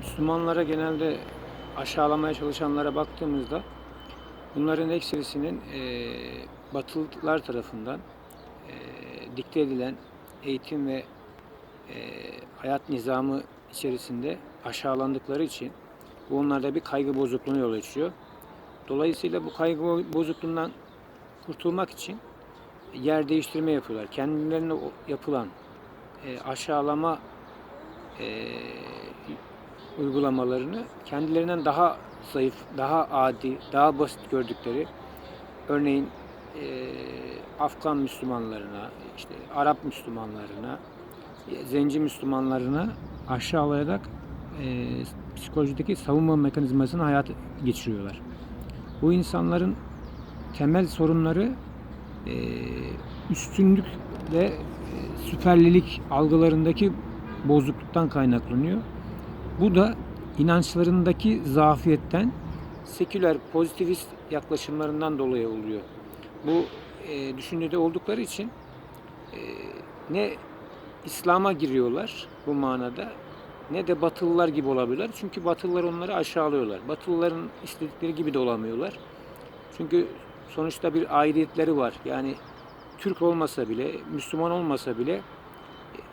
Müslümanlara genelde aşağılamaya çalışanlara baktığımızda bunların ekserisinin e, Batılılar tarafından e, dikte edilen eğitim ve e, hayat nizamı içerisinde aşağılandıkları için bu onlarda bir kaygı bozukluğuna yol açıyor. Dolayısıyla bu kaygı bo- bozukluğundan kurtulmak için yer değiştirme yapıyorlar. Kendilerine yapılan e, aşağılama e, uygulamalarını kendilerinden daha zayıf, daha adi, daha basit gördükleri örneğin e, Afgan Müslümanlarına, işte Arap Müslümanlarına, Zenci Müslümanlarına aşağılayarak e, psikolojideki savunma mekanizmasını hayata geçiriyorlar. Bu insanların temel sorunları e, üstünlük ve süperlilik algılarındaki bozukluktan kaynaklanıyor. Bu da inançlarındaki zafiyetten seküler pozitivist yaklaşımlarından dolayı oluyor. Bu e, düşüncede oldukları için e, ne İslam'a giriyorlar bu manada ne de Batılılar gibi olabilirler. Çünkü Batılılar onları aşağılıyorlar. Batılıların istedikleri gibi de olamıyorlar. Çünkü sonuçta bir aidiyetleri var. Yani Türk olmasa bile, Müslüman olmasa bile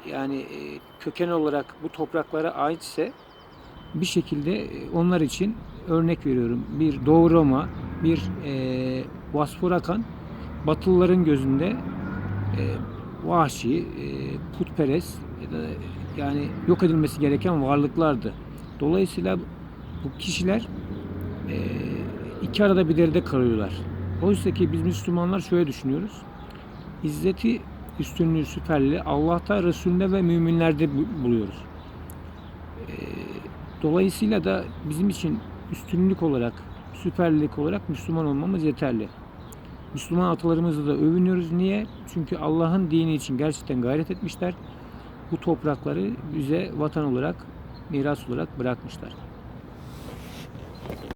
yani e, köken olarak bu topraklara aitse bir şekilde e, onlar için örnek veriyorum bir Doğu Roma, bir e, Vasfur Akan Batılıların gözünde e, vahşi, e, putperest ya da yani yok edilmesi gereken varlıklardı. Dolayısıyla bu kişiler e, iki arada bir derede kalıyorlar. Oysa ki biz Müslümanlar şöyle düşünüyoruz. İzzeti, üstünlüğü, süperliği Allah'ta, Resulünde ve müminlerde bu- buluyoruz. E, dolayısıyla da bizim için üstünlük olarak, süperlik olarak Müslüman olmamız yeterli. Müslüman atalarımızla da övünüyoruz. Niye? Çünkü Allah'ın dini için gerçekten gayret etmişler. Bu toprakları bize vatan olarak, miras olarak bırakmışlar.